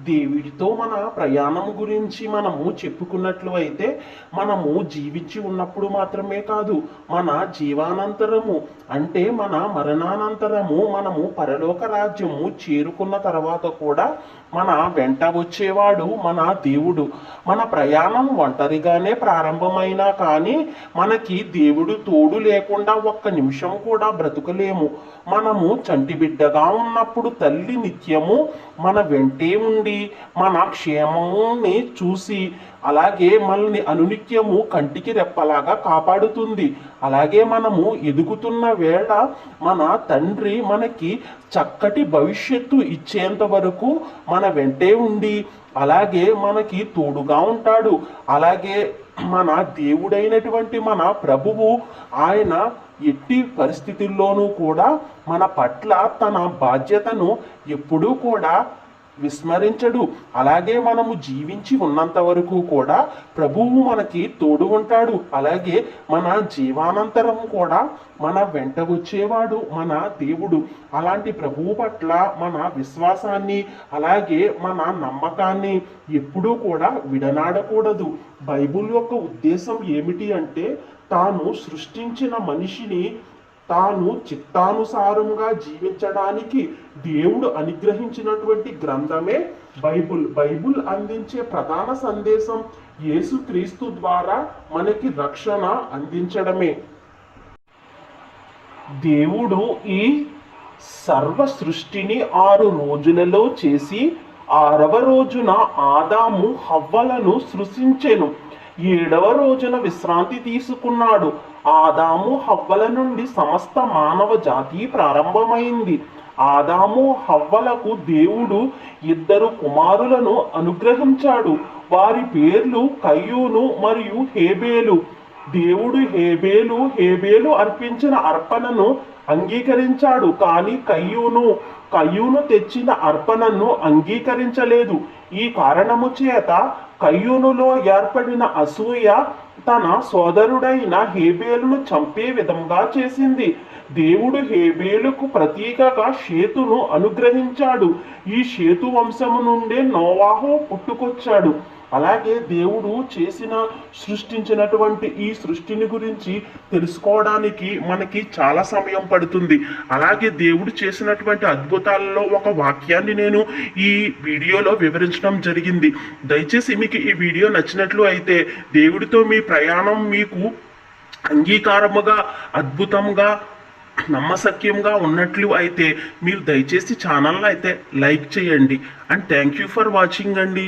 దేవుడితో మన ప్రయాణం గురించి మనము చెప్పుకున్నట్లు అయితే మనము జీవించి ఉన్నప్పుడు మాత్రమే కాదు మన జీవానంతరము అంటే మన మరణానంతరము మనము పరలోక రాజ్యము చేరుకున్న తర్వాత కూడా మన వెంట వచ్చేవాడు మన దేవుడు. మన ప్రయాణం ఒంటరిగానే ప్రారంభమైనా కానీ మనకి దేవుడు తోడు లేకుండా ఒక్క నిమిషం కూడా బ్రతుకలేము. మనము చంటి బిడ్డగా ఉన్నప్పుడు తల్లి నిత్యము మన వెంటే ఉండి మన క్షేమాన్ని చూసి అలాగే మనల్ని అనునిత్యము కంటికి రెప్పలాగా కాపాడుతుంది. అలాగే మనము ఎదుగుతున్న వేళ మన తండ్రి మనకి చక్కటి భవిష్యత్తు ఇచ్చేంత వరకు మన వెంటే ఉండి అలాగే మనకి తోడుగా ఉంటాడు. అలాగే మన దేవుడైనటువంటి మన ప్రభువు ఆయన ఎట్టి పరిస్థితుల్లోనూ కూడా మన పట్ల తన బాధ్యతను ఎప్పుడూ కూడా విస్మరించడు. అలాగే మనము జీవించి ఉన్నంత వరకు కూడా ప్రభువు మనకి తోడు ఉంటాడు. అలాగే మన జీవానంతరం కూడా మన వెంట వచ్చేవాడు మన దేవుడు. అలాంటి ప్రభువు పట్ల మన విశ్వాసాన్ని అలాగే మన నమ్మకాన్ని ఎప్పుడూ కూడా విడనాడకూడదు. బైబిల్ యొక్క ఉద్దేశం ఏమిటి అంటే తాను సృష్టించిన మనిషిని తాను చిత్తానుసారంగా జీవించడానికి దేవుడు అనుగ్రహించినటువంటి గ్రంథమే బైబుల్. బైబుల్ అందించే ప్రధాన సందేశం యేసుక్రీస్తు ద్వారా మనకి రక్షణ అందించడమే. దేవుడు ఈ సర్వ సృష్టిని ఆరు రోజులలో చేసి ఆరవ రోజున ఆదాము హవ్వలను సృష్టించెను ఏడవ రోజున విశ్రాంతి తీసుకున్నాడు. ఆదాము హవ్వల నుండి సమస్త మానవ జాతి ప్రారంభమైంది. ఆదాము హవ్వలకు దేవుడు ఇద్దరు కుమారులను అనుగ్రహించాడు. వారి పేర్లు కయ్యూను మరియు హేబేలు. దేవుడు హేబేలు హేబేలు అర్పించిన అర్పణను అంగీకరించాడు. కానీ కయ్యూను కయ్యూను తెచ్చిన అర్పణను అంగీకరించలేదు. ఈ కారణము చేత కయ్యూనులో ఏర్పడిన అసూయ తన సోదరుడైన హేబేలును చంపే విధంగా చేసింది. దేవుడు హేబేలుకు ప్రతీకగా షేతును అనుగ్రహించాడు. ఈ షేతు వంశము నుండే నోవాహు పుట్టుకొచ్చాడు. అలాగే దేవుడు చేసిన సృష్టించినటువంటి ఈ సృష్టిని గురించి తెలుసుకోవడానికి మనకి చాలా సమయం పడుతుంది. అలాగే దేవుడు చేసినటువంటి అద్భుతాలలో ఒక వాక్యాన్ని నేను ఈ వీడియోలో వివరించడం జరిగింది. దయచేసి మీకు ఈ వీడియో నచ్చినట్లు అయితే దేవుడితో మీ ప్రయాణం మీకు అంగీకారముగా అద్భుతంగా నమ్మసక్యంగా ఉన్నట్లు అయితే మీరు దయచేసి ఛానల్ అయితే లైక్ చేయండి. And thank you for watching అండి.